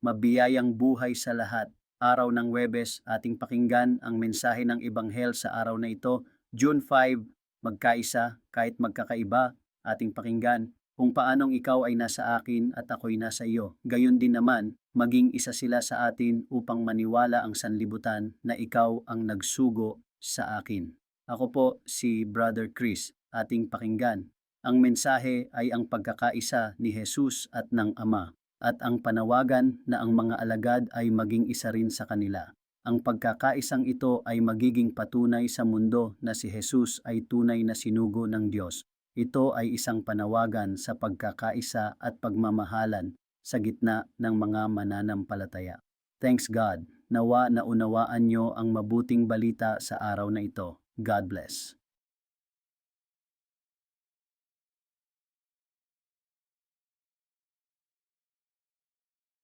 mabiyayang buhay sa lahat. Araw ng Webes, ating pakinggan ang mensahe ng Ibanghel sa araw na ito, June 5, magkaisa kahit magkakaiba, ating pakinggan kung paanong ikaw ay nasa akin at ako'y nasa iyo. Gayon din naman, maging isa sila sa atin upang maniwala ang sanlibutan na ikaw ang nagsugo sa akin. Ako po si Brother Chris, ating pakinggan. Ang mensahe ay ang pagkakaisa ni Jesus at ng Ama at ang panawagan na ang mga alagad ay maging isa rin sa kanila. Ang pagkakaisang ito ay magiging patunay sa mundo na si Jesus ay tunay na sinugo ng Diyos. Ito ay isang panawagan sa pagkakaisa at pagmamahalan sa gitna ng mga mananampalataya. Thanks God, nawa na unawaan nyo ang mabuting balita sa araw na ito. God bless.